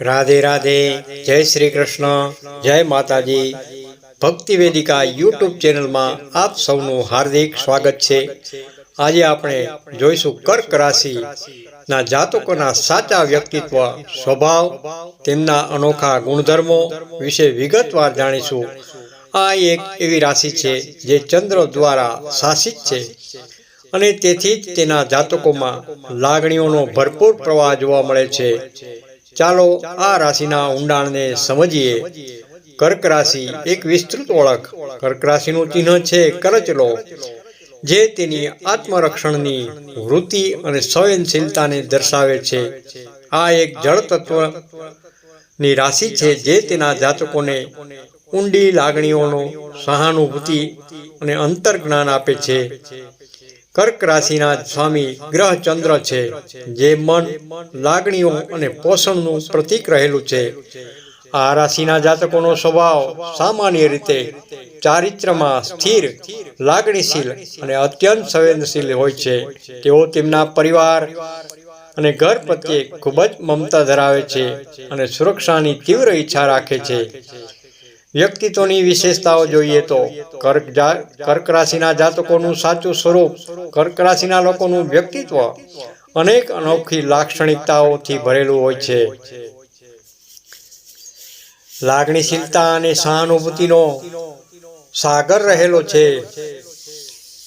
રાધે રાધે, જય શ્રી કૃષ્ણ, જય માતાજી. ભક્તિ વેદિકા યુટ્યુબ ચેનલમાં આપ સૌનું હાર્દિક સ્વાગત છે. આજે આપણે જોઈશું કર્ક રાશિ ના જાતકોના સાચા વ્યક્તિત્વ, સ્વભાવ, તેમના અનોખા ગુણધર્મો વિશે વિગતવાર જાણીશું. આ એક એવી રાશિ છે જે ચંદ્ર દ્વારા શાસિત છે અને તેથી જ તેના જાતકોમાં લાગણીઓનો ભરપૂર પ્રવાહ જોવા મળે છે. ચાલો આ રાશિના ઊંડાણને સમજીએ. કર્ક રાશિ એક વિસ્તૃત ઓળખ. કર્ક રાશિનું ચિહ્ન છે કરચલો જે તેની આત્મરક્ષણની વૃત્તિ અને સંવેદનશીલતાને દર્શાવે છે. આ એક જળ તત્વની રાશિ છે જે તેના જાતકોને ઊંડી લાગણીઓનો સહાનુભૂતિ અને અંતર્જ્ઞાન આપે છે. કર્ક રાશિના સ્વામી ગ્રહ ચંદ્ર છે, જે મન, લાગણીઓ અને પોષણનું પ્રતીક રહેલું છે. આ રાશિના જાતકોનો સ્વભાવ સામાન્ય રીતે ચારિત્રમાં સ્થિર, લાગણીશીલ અને અત્યંત સંવેદનશીલ હોય છે. તેઓ તેમના પરિવાર અને ઘર પ્રત્યે ખૂબ જ મમતા ધરાવે છે અને સુરક્ષાની તીવ્ર ઈચ્છા રાખે છે. વ્યક્તિત્વની વિશેષતાઓ જોઈએ તો કર્ક કર્ક રાશિના જાતકોનું સાચું સ્વરૂપ, કર્ક રાશિના લોકોનું વ્યક્તિત્વ અનેક અનોખી લાક્ષણિકતાઓથી ભરેલું હોય છે. લાગણીશીલતા અને સહાનુભૂતિનો સાગર રહેલો છે.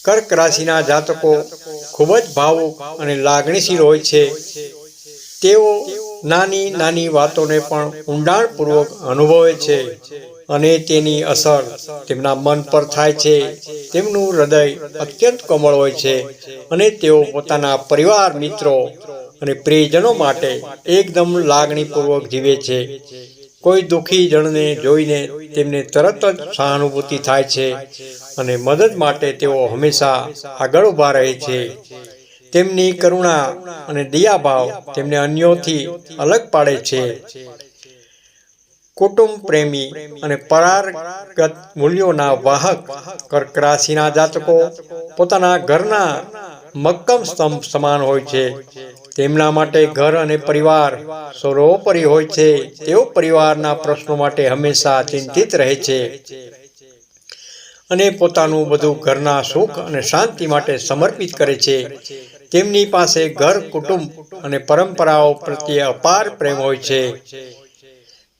કર્ક રાશિના જાતકો ખૂબ જ ભાવુક અને લાગણીશીલ હોય છે. તેઓ નાની નાની વાતોને પણ ઊંડાણપૂર્વક અનુભવે છે. અને તેની અસર તેમના મન પર થાય છે. તેમનું હૃદય અત્યંત કોમળ હોય છે અને તેઓ પોતાના પરિવાર, મિત્રો અને પ્રિયજનો માટે એકદમ લાગણીપૂર્વક જીવે છે. કોઈ દુઃખી જણને જોઈને તેમને તરત જ સહાનુભૂતિ થાય છે અને મદદ માટે તેઓ હંમેશા આગળ ઊભા રહે છે. તેમની કરુણા અને દયાભાવ તેમને અન્યોથી અલગ પાડે છે કુટુંબ પ્રેમી અને પરારગત મૂલ્યોના વાહક કર્ક રાશિના જાતકો પોતાના ઘરના મક્કમ સ્તંભ સમાન હોય છે. તેમના માટે ઘર અને પરિવાર સર્વોપરી હોય છે. તેઓ પરિવારના પ્રશ્નો માટે હંમેશા ચિંતિત રહે છે. અને પોતાનું બધું ઘરના સુખ અને શાંતિ માટે સમર્પિત કરે છે. તેમની પાસે ઘર, કુટુંબ અને પરંપરાઓ પ્રત્યે અપાર પ્રેમ હોય છે.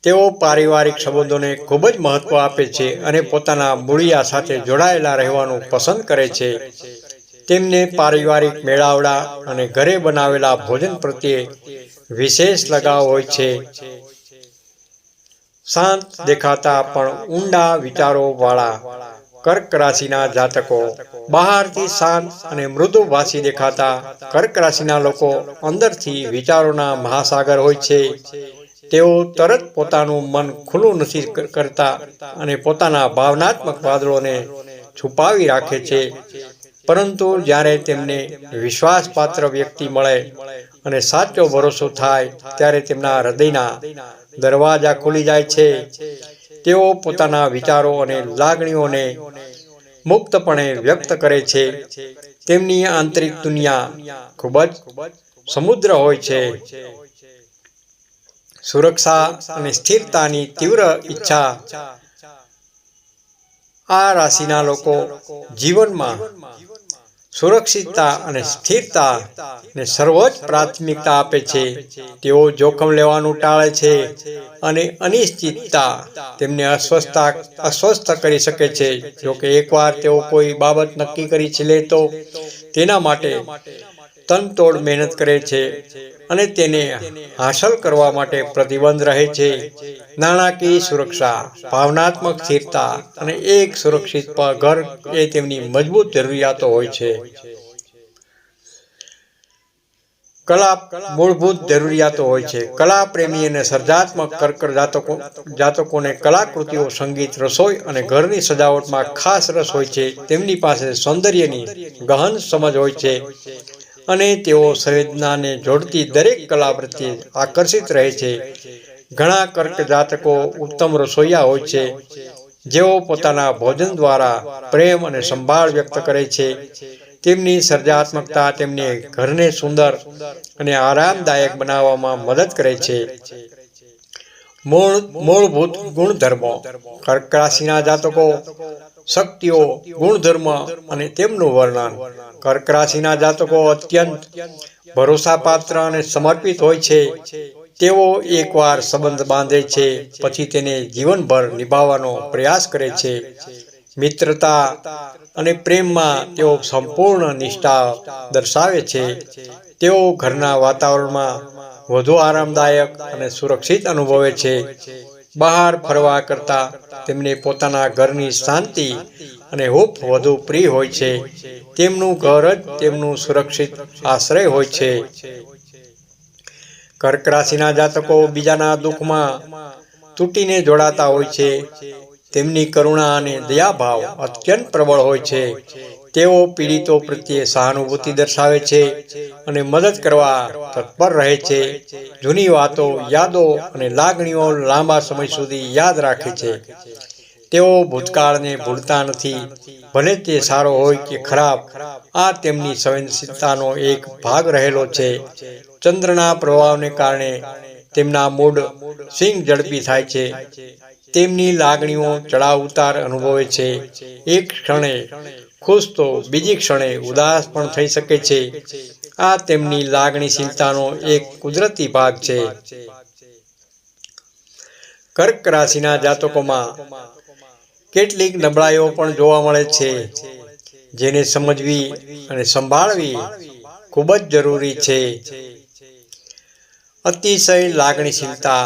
તેઓ પારિવારિક સંબંધોને ખૂબ જ મહત્વ આપે છે અને પોતાના મૂળિયા સાથે જોડાયેલા રહેવાનું પસંદ કરે છે. તેમને પારિવારિક મેળાવડા અને ઘરે બનાવેલા ભોજન પ્રત્યે વિશેષ લગાવ હોય છે. શાંત દેખાતા પણ ઊંડા વિચારો વાળા કર્ક રાશિના જાતકો, બહારથી શાંત અને મૃદુભાષી દેખાતા કર્ક રાશિના લોકો અંદરથી વિચારોના મહાસાગર હોય છે. તેઓ તરત પોતાનું મન ખુલ્લું નથી કરતા અને પોતાના ભાવનાત્મક વાદળોને છુપાવી રાખે છે. પરંતુ જ્યારે તેમને વિશ્વાસપાત્ર વ્યક્તિ મળે અને સાચો ભરોસો થાય, ત્યારે તેમના હૃદયના દરવાજા ખુલી જાય છે. તેઓ પોતાના વિચારો અને લાગણીઓને મુક્તપણે વ્યક્ત કરે છે. તેમની આંતરિક દુનિયા ખૂબ જ સમુદ્ર હોય છે. સુરક્ષા અને સ્થિરતાની તીવ્ર ઈચ્છા. આ રાશિના લોકો જીવનમાં સુરક્ષિતતા અને સ્થિરતા ને સર્વોચ્ચ પ્રાથમિકતા આપે છે. તેઓ જોખમ લેવાનું ટાળે છે અને અનિશ્ચિતતા તેમને અસ્વસ્થતા અસ્વસ્થ કરી શકે છે. જોકે એકવાર તેઓ કોઈ બાબત નક્કી કરી છે લે તો તેના માટે તનતોડ મહેનત કરે છે અને તેને હાંસલ કરવા માટે પ્રતિબંધ રહે છે. નાણાકીય સુરક્ષા, ભાવનાત્મક સ્થિરતા અને એક સુરક્ષિત ઘર એ તેમની મજબૂત જરૂરિયાતો હોય છે. કલા મૂળભૂત જરૂરિયાતો હોય છે. કલા પ્રેમી અને સર્જાત્મક કર્કર જાતકો, જાતકોને કલાકૃતિઓ, સંગીત, રસોઈ અને ઘરની સજાવટમાં ખાસ રસ હોય છે. તેમની પાસે સૌંદર્યની ગહન સમજ હોય છે. અને તેઓ સંવેદનાને જોડતી દરેક કલા પ્રત્યે આકર્ષિત રહે છે. ઘણા કર્ક જાતકો ઉત્તમ રસોઈયા હોય છે, જેઓ પોતાના ભોજન દ્વારા પ્રેમ અને સંભાળ વ્યક્ત કરે છે. તેમની સર્જનાત્મકતા તેમને ઘરને સુંદર અને આરામદાયક બનાવવામાં મદદ કરે છે. મૂળ, મૂળભૂત ગુણધર્મો. કર્ક રાશિના જાતકો શક્તિઓ, ગુણધર્મ અને તેમનું વર્ણન. કર્ક રાશિના જાતકો અત્યંત ભરોસાપાત્ર અને સમર્પિત હોય છે. તેઓ એકવાર સંબંધ બાંધે છે, પછી તેને જીવનભર નિભાવવાનો પ્રયાસ કરે છે. મિત્રતા અને પ્રેમમાં તેઓ સંપૂર્ણ નિષ્ઠા દર્શાવે છે. તેઓ ઘરના વાતાવરણમાં વધુ આરામદાયક અને સુરક્ષિત અનુભવે છે. બહાર ફરવા કરતા તેમને પોતાના ઘરની શાંતિ અને હૂફ વધુ પ્રિય હોય છે. તેમનું ઘર જ તેમનું સુરક્ષિત આશ્રય હોય છે. કર્ક રાશિના જાતકો બીજાના દુઃખમાં તૂટીને જોડાતા હોય છે. તેમની કરુણા અને દયાભાવ અત્યંત પ્રબળ હોય છે. તેઓ પીડિતો પ્રત્યે સહાનુભૂતિ દર્શાવે છે અને મદદ કરવા તત્પર રહે છે. જૂની વાતો, યાદો અને લાગણીઓ લાંબા સમય સુધી યાદ રાખે છે. તેઓ ભૂતકાળને ભૂલતા નથી. ભલે તે સારો હોય કે ખરાબ, આ તેમની સંવેદનશીલતાનો એક ભાગ રહેલો છે. ચંદ્રના પ્રભાવને કારણે તેમના મૂડ સિંગ ઝડપી થાય છે. તેમની લાગણીઓ ચડાવ ઉતાર અનુભવે છે. એક ક્ષણે ખુશ તો બીજી ક્ષણે ઉદાસ પણ થઈ શકે છે. આ તેમની લાગણીશીલતાનો એક કુદરતી ભાગ છે. કર્ક રાશિના જાતકોમાં કેટલીક નબળાઈઓ પણ જોવા મળે છે. જેને સમજવી અને સંભાળવી ખૂબ જ જરૂરી છે. અતિશય લાગણીશીલતા.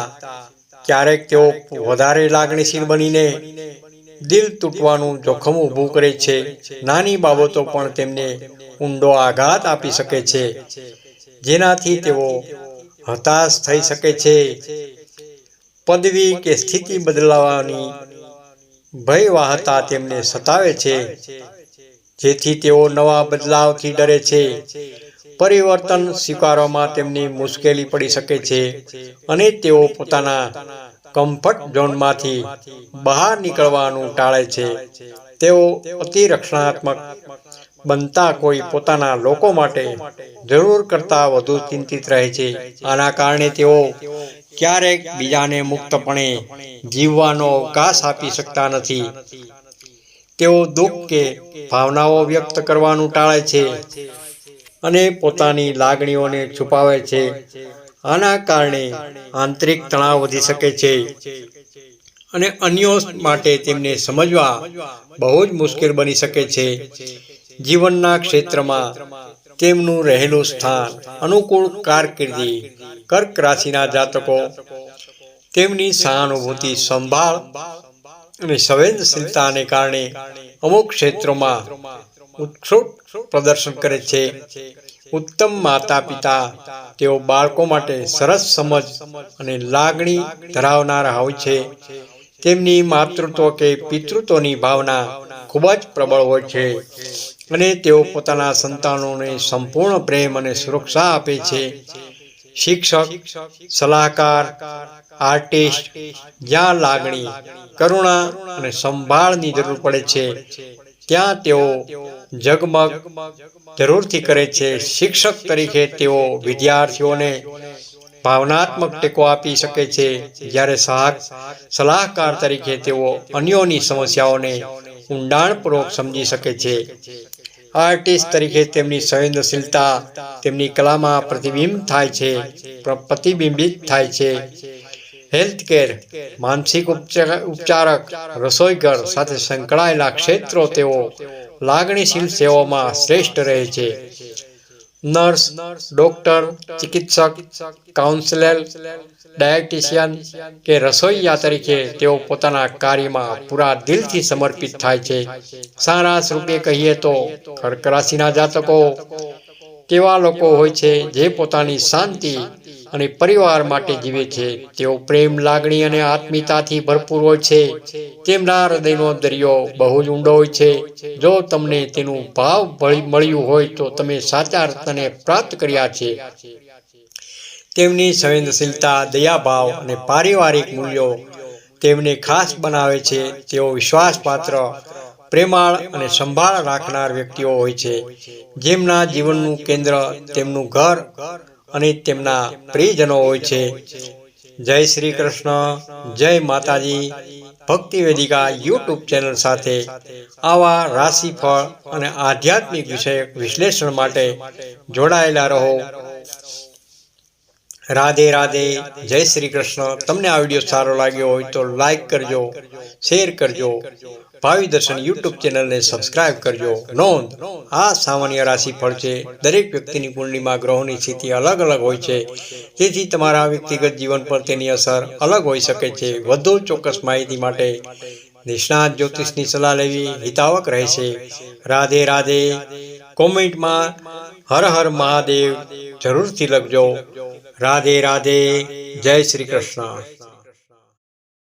ક્યારેક તેઓ વધારે લાગણીશીલ બનીને દિલ તૂટવાનું જોખમ ઊભું કરે છે. નાની બાબતો પણ તેમને ઊંડો આઘાત આપી શકે છે. જેનાથી તેઓ હતાશ થઈ શકે છે. પદવી કે સ્થિતિ બદલાવાની ભયવાહતા તેમને સતાવે છે. જેથી તેઓ નવા બદલાવથી ડરે છે. પરિવર્તન સ્વીકારવામાં તેમની મુશ્કેલી પડી શકે છે અને તેઓ પોતાના કમ્ફર્ટ ઝોનમાંથી બહાર નીકળવાનું ટાળે છે. તેઓ અતિ રક્ષણાત્મક બનતા કોઈ પોતાના લોકો માટે જરૂર કરતાં વધુ ચિંતિત રહે છે. આના કારણે તેઓ ક્યારેક બીજાને મુક્તપણે જીવવાનો અવકાશ આપી શકતા નથી. તેઓ દુઃખ કે ભાવનાઓ વ્યક્ત કરવાનું ટાળે છે અને પોતાની લાગણીઓને છુપાવે છે. આના કારણે આંતરિક તણાવ વધી શકે છે. અને અન્યો માટે તેમને સમજવા બહુ જ મુશ્કેલ બની શકે છે. જીવનના ક્ષેત્રમાં તેમનું રહેલું સ્થાન અનુકૂળ કારકિર્દી, કર્ક રાશિના જાતકો, તેમની સહાનુભૂતિ, સંભાળ અને સંવેદનશીલતાને કારણે અમુક ક્ષેત્રોમાં ઉત્સુક પ્રદર્શન કરે છે. ઉત્તમ માતા પિતા તેઓ બાળકો માટે સરસ સમજ અને લાગણી ધરાવનારા હોય છે. તેમની માતૃત્વ કે પિતૃત્વની ભાવના ખૂબ જ પ્રબળ હોય છે અને તેઓ પોતાના સંતાનોને સંપૂર્ણ પ્રેમ અને સુરક્ષા આપે છે. શિક્ષક, સલાહકાર, આર્ટિસ્ટ જ્યાં લાગણી, કરુણા અને સંભાળની જરૂર પડે છે ત્યાં તેઓ જગમગ જરૂરથી કરે છે. શિક્ષક તરીકે તેઓ વિદ્યાર્થીઓને ભાવનાત્મક ટેકો આપી શકે છે. જ્યારે સલાહકાર તરીકે તેઓ અન્યોની સમસ્યાઓને ઊંડાણપૂર્વક સમજી શકે છે. આર્ટિસ્ટ તરીકે તેમની સંવેદનશીલતા, તેમની કલામાં પ્રતિબિંબ થાય છે પ્રતિબિંબિત થાય છે. હેલ્થ કેર માનસિક ઉપચારક, રસોઈઘર સાથે સંકળાયેલા ક્ષેત્રો તેઓ લાગણીશીલ સેવાઓમાં શ્રેષ્ઠ રહે છે. નર્સ, ડોક્ટર, ચિકિત્સક, કાઉન્સેલર, ડાયટિશિયન કે રસોઈયા તરીકે તેઓ પોતાના કાર્યમાં પૂરા દિલથી સમર્પિત થાય છે. સારાંશ રૂપે કહીએ તો કર્ક રાશિના જાતકો, કેવા લોકો હોય છે જે પોતાની શાંતિ અને પરિવાર માટે જીવે છે. તેઓ પ્રેમ, લાગણી અને આત્મીયતાથી ભરપૂર હોય છે. તેમના હૃદયનો દરિયો બહુ જ ઊંડો હોય છે. જો તમને તેનું ભાવ મળ્યું હોય તો તમે સાચા અર્થને પ્રાપ્ત કર્યા છે. તેમની સંવેદનશીલતા, દયાભાવ અને પારિવારિક મૂલ્યો તેમને ખાસ બનાવે છે. તેઓ વિશ્વાસપાત્ર, પ્રેમાળ અને સંભાળ રાખનાર વ્યક્તિઓ હોય છે. જેમના જીવનનું કેન્દ્ર તેમનું ઘર અને તેમના પ્રિયજનો હોય છે. જય શ્રી કૃષ્ણ, જય માતાજી. ભક્તિ વેદિકા યુટ્યુબ ચેનલ સાથે આવા રાશિફળ અને આધ્યાત્મિક વિષયક વિશ્લેષણ માટે જોડાયેલા રહો. રાધે રાધે, જય શ્રી કૃષ્ણ. તમને આ વીડિયો સારો લાગ્યો હોય તો લાઈક કરજો, શેર કરજો ભાવિ દર્શન યુટ્યુબ ચેનલને સબસ્ક્રાઇબ કરજો. નોંધ, આ સામાન્ય રાશિ ફળ છે. દરેક વ્યક્તિની કુંડલીમાં ગ્રહોની સ્થિતિ અલગ અલગ હોય છે. તેથી તમારા વ્યક્તિગત જીવન પર તેની અસર અલગ હોઈ શકે છે. વધુ ચોક્કસ માહિતી માટે નિષ્ણાત જ્યોતિષની સલાહ લેવી હિતાવક રહેશે. રાધે રાધે. કોમેન્ટમાં હર હર મહાદેવ જરૂરથી લખજો. રાધે રાધે. જય શ્રી કૃષ્ણ.